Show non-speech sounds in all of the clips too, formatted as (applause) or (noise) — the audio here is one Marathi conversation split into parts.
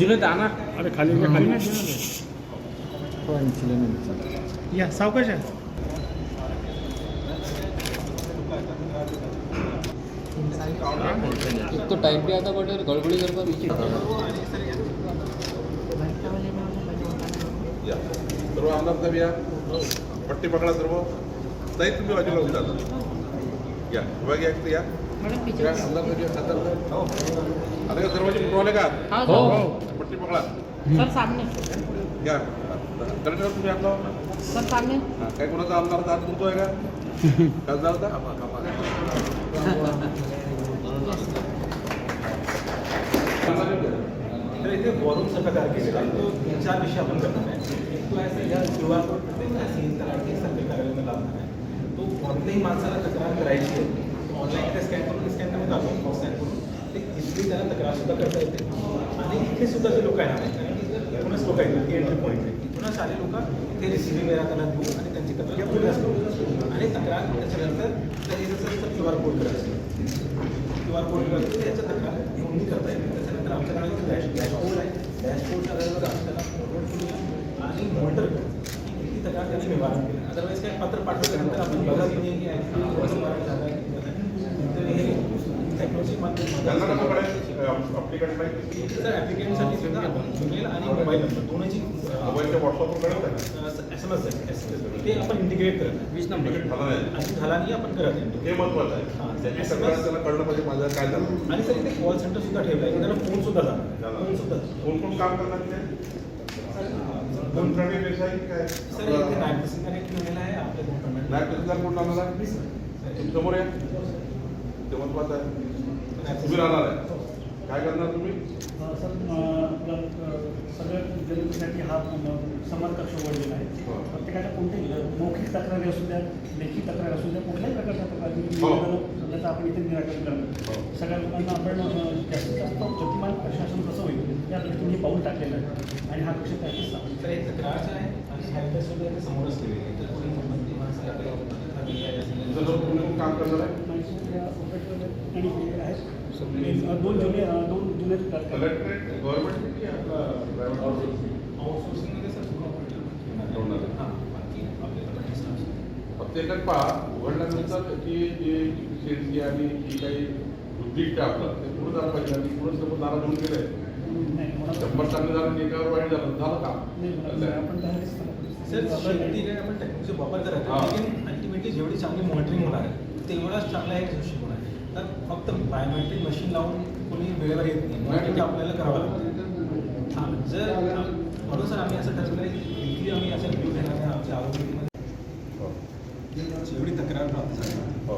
जुने दाना अरे खाली खाली या. सावकाश आहे एक तो टाइम पे आता बट गड़बड़ी कर या. सर्व आमदार साहेब या. पट्टी पकडा सर्व. ताई तुम्ही बाजूला राहा या. आयुक्त या. आमदार या, खासदार साहेब. हो. आले का सर्वांचे कुठून आले का? हो पट्टी पकडा. सर सामने. या. कलेक्टर तुम्ही आपला सर सामने. काय कोणाचा आमदार हात तुमचा आहे का? (laughs) खासदार होता तर इथे वॉरूमचा प्रकार केलेला आहे. तो चार विषय आपण करणार आहे. एक तो आहे या कोड प्रत्येक सीन आहे. तो कोणत्याही माणसाला तक्रार करायची आहे. ऑनलाईन ते स्कॅन करून स्कॅन करून दाखवून स्कॅन करून ते इझिली त्याला तक्रार करता येते आणि इथे सुद्धा जे लोक येणार आहेत कारण की इथूनच लोक येतात की एंट्री पॉईंट आहे इथूनच आले लोक त्यांना क्यू आर कोड करायचं क्यू आर कोड करतो त्याच्या करता येते त्याच्यानंतर आमच्याकडे डॅश डॅशबोर्ड आहे त्यांनी काय पत्र पाठवल्यानंतर टेक्नॉलॉजी सुद्धा ईमेल आणि मोबाईल नंबर. मोबाईलच्या व्हॉट्सअपवर आहे एस एम एस आहे. एस एम एस ते आपण इंटिग्रेट करत आहे वीस नंबर. झालं नाही आणि झाला नाही आपण करत आहे हे महत्वाचं हां, आहे ते त्याची त्याला कळलं पाहिजे माझं काय झालं. आणि सर इथे कॉल सेंटर सुद्धा ठेवलं आहे त्याला फोन सुद्धा झाला. फोन सुद्धा कोण कोण काम करणार ते दोन प्रणी देसाई काय? सर इथे ठेवलेला आहे. आपल्या दोन टोमॅटो नाईट तहसीलदार कोण समोर या. ते महत्वाचं आहे तुम्ही राहणार आहे. काय करणार तुम्ही? सर आपलं सगळ्या जनतेसाठी हा समान कक्ष उघडलेला आहे. हो. प्रत्येकाच्या कोणत्याही मौखिक तक्रारी असू द्या लेखी तक्रार असू द्या कुठल्याही प्रकारच्या तक्रारी हो. त्याचं आपण इथे निराकरण करणार. हो. सगळ्या लोकांना आपण अं, जास्तीत जास्त गतिमान प्रशासन कसं होईल या दृष्टीने पाऊल टाकलेलं आहे. आणि हा कक्ष त्याच्याच सांगतो तर एक तक्रार आहे आणि समोरच केलेली आहे. काम करणार आहे दोन जुने दोन जुने कलेक्टरेट गव्हर्नमेंट की आपला आउटसोर्सिंगमध्ये फक्त एकच पहा उघडल्यानंतर की जे शेती आणि जी काही उद्दिष्ट आपलं ते पुढे झालं पाहिजे आणि पुढे समोर नाराज होऊन गेले नाही. होणार शंभर चांगलं झालं एकावर वाईट झालं. झालं का? नाही सर शेती काय आपण टेक्नॉलॉजी वापर. करायचा. लेकिन अल्टिमेटली जेवढी चांगली मॉनिटरिंग होणार आहे तेवढाच चांगला एक दृष्टिकोन आहे. तर फक्त बायोमेट्रिक मशीन लावून कोणी वेळेवर येत नाही. मॉनिटरिंग आपल्याला करावं लागतं. हां जर म्हणून सर आम्ही असं ठरवलं की आम्ही अशा रिव्ह्यू घेणार आहे आमच्या आरोग्यामध्ये हो. जेवढी तक्रार प्राप्त झाली. हो.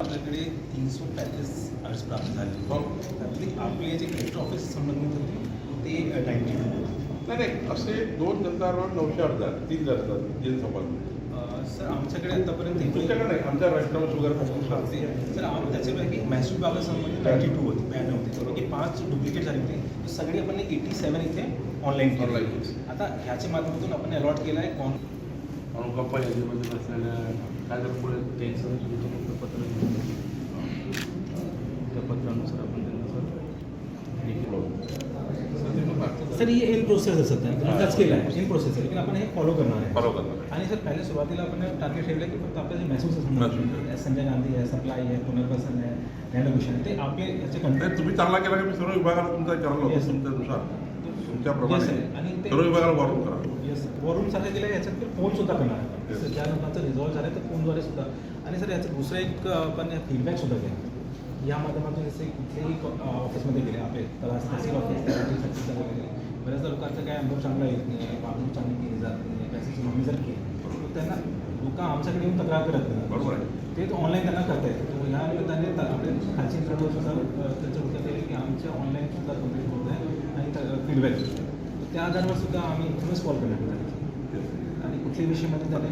आपल्याकडे तीनशे पॅचेस अर्ज प्राप्त झाले. हो. त्यातली आपले जे गेस्ट ऑफिस संबंधित होते ते नाईन्टी नाही नाही असे दोन जनतावर नऊशे अर्ज आहेत तीन असतात जनसंपर्क सर आमच्याकडे आतापर्यंत तुमच्याकडे नाही आमच्या राष्ट्रावर शुगर फंक्शन सर. आम त्याच्यापैकी महसूल विभागासंबंधित नाईन्टी टू होती ब्याण्णव होते. त्यापैकी पाच डुप्लिकेट झाले होते. तर सगळे आपण एटी सेवन इथे ऑनलाईन केले. Online. आता ह्याच्या माध्यमातून आपण अलॉट केला आहे ऑन अनुकंपा यादीमध्ये असलेल्या काय जर पुढे तुमचं पत्र त्या पत्रानुसार आपण त्यांना सर सर ही इन प्रोसेस असत. आहे आताच केलं आहे. इन प्रोसेस आहे. लेकिन आपण हे फॉलो करणार आहे. फॉलो करणार. आणि सर पहिले सुरुवातीला आपण टार्गेट ठेवलं की फक्त आपल्या जे महसूल महसूल. संबंधित संजय गांधी आहे सप्लाय आहे पुनर्वसन आहे आहे ते आपले याचे कंटेंट तुम्ही चांगला केला की मी सर्व विभागाला तुमचा sir. तुमच्यानुसार. तुमच्याप्रमाणे. आणि ते- सर्व विभागाला वाढवून करा. येस वरून सारखं केलं याच्यात फ़ोन सुद्धा करणार आहे. ज्या लोकांचं रिझॉल्व झालं तर फोनद्वारे सुद्धा. आणि सर याचं दुसरं एक आपण फीडबॅक सुद्धा केला या माध्यमातून जसे कुठलेही क- ऑफिसमध्ये गेले आपले तहसील ऑफ़िस बऱ्याचदा लोकांचा काय अनुभव चांगला येत नाही वागणूक चांगली केली जात नाही पैशाची मागणी जर केली तर त्यांना लोक आमच्याकडे येऊन तक्रार करत नाही. बरोबर ते ऑनलाईन त्यांना करता येतं. तर ह्या निमित्ताने आपल्या खालची यंत्रणा सुद्धा त्यांच्या डोक्यात येईल की आमच्या ऑनलाईन सुद्धा कंप्लीट होत आहे आणि फीडबॅक त्या आधारावर सुद्धा आम्ही इथूनच कॉल करण्यात आणि कुठल्याही विषयामध्ये त्यांना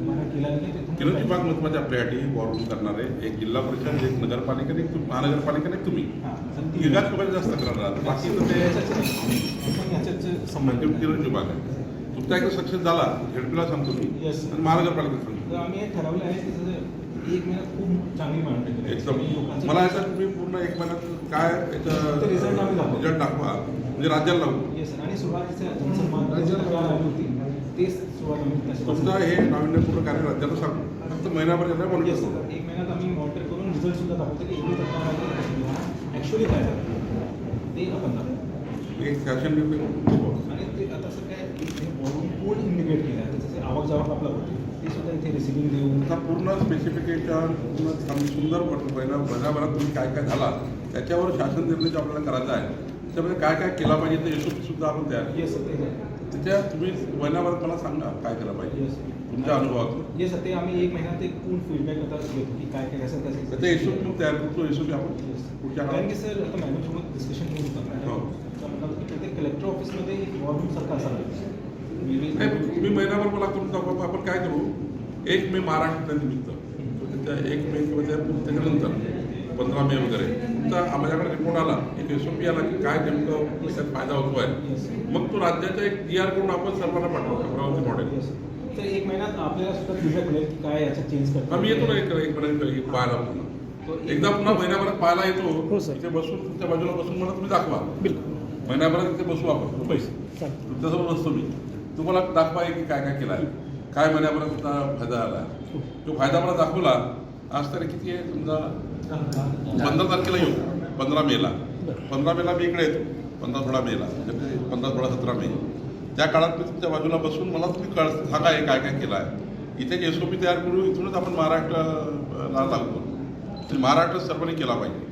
विमान केला नाही किरण तिथून विभाग महत्त्वाचे आपल्यासाठी वॉर्डून करणारे एक जिल्हा परिषद एक नगरपालिका एक महानगरपालिका एक तुम्ही. हां, तर ती- एकाच लोकांचे जास्त राहतात बाकी याच्याच याच्याच संबंध म्हणजे आहे. तुमचा एकदा सक्सेस झाला झेडपीला सांगतो मी. आणि महानगरपालिकेत सांगतो. आम्ही ठरवलं आहे की एक महिन्यात खूप चांगली एकदम. लोकांचं- मला याच्यात तुम्ही पूर्ण एक महिन्यात काय याचं आम्ही दाखवू. रिझल्ट दाखवा. म्हणजे राज्याला लागू येस आणि सुरुवातीच्या आली होती? तेच त्याच्यापासून हे नाविन्यपूर्ण कार्य राज्याला सांगू फक्त महिनाभर याला येस मॉनिटर करू एक महिन्यात आम्ही मॉनिटर करून रिझल्ट सुद्धा दाखवतो की एवढी ॲक्च्युली काय झालं? ते आपण दाखवतो एक फॅशन आणि ते आता असं काय कोण इंडिकेट केलं आहे त्याचं जे आवक जावक आपला होते ते सुद्धा इथे रिसिव्हिंग देऊन आता पूर्ण स्पेसिफिकेशन पूर्ण चांगली सुंदर पट- महिना महिन्याभरात तुम्ही काय काय झाला त्याच्यावर शासन निर्णय जो आपल्याला करायचा आहे त्याच्यामध्ये काय काय केला पाहिजे ते सुद्धा आपण तयार. येस त्याच्या तुम्ही महिन्याभरात मला सांगा काय पाहिजे. तुमच्या अनुभवातून. येस ते आम्ही एक एक पूर्ण फीडबॅक आता घेतो की काय काय कसं कसं त्याचा एस मग तयार करतो एस आपण पुढच्या कारण की सर आता डिस्कशन होत होतं. तर प्रत्येक कलेक्टर ऑफिसमध्ये एक वॉर रूम सारखा असावा तुम्ही महिनाभर मला करून दाखवा आपण काय करू? एक मे महाराष्ट्र निमित्त. एक मे किंवा पंधरा मे वगैरे. तुमचा माझ्याकडे रिपोर्ट आला. एक एस ओ पी आला की काय नेमकं त्याच्यात फायदा होतो आहे. मग तो राज्याचा एक डी आर करून आपण सर्वांना पाठवतो अमरावती मॉडेल तर एक महिन्यात आपल्याला सुद्धा फीडबॅक मिळेल की काय याच्यात चेंज करतो आम्ही येतो ना एक एक महिन्यात एक पाहायला पुन्हा. एकदा पुन्हा महिन्याभरात पाहायला येतो. हो. इथे बसून तुमच्या बाजूला बसून मला तुम्ही दाखवा. महिन्याभरात इथे बसू आपण पैसे. चालेल. तुमच्यासोबत बसतो मी. तुम्हाला दाखवा की काय काय केलं आहे काय महिन्याभरात फायदा झाला. आहे तो फायदा मला दाखवला. आज तरी किती आहे समजा पंधरा. तारखेला येऊ. पंधरा मेला. पंधरा मेला मी इकडे येतो. पंधरा सोळा मेला. म्हणजे पंधरा सोळा सतरा मे. त्या काळात मी तुमच्या बाजूला बसून मला तुम्ही कळ सांगा हे काय काय केलं आहे इथे एस ओ पी तयार करू इथूनच आपण महाराष्ट्राला लागू करू. म्हणजे महाराष्ट्र सर्वांनी केला पाहिजे.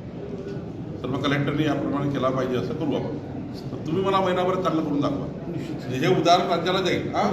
सर्व कलेक्टरनी याप्रमाणे केला पाहिजे असं करू आपण. तर तुम्ही मला महिनाभर चांगलं करून दाखवा. हे उदाहरण राज्याला जाईल. हा?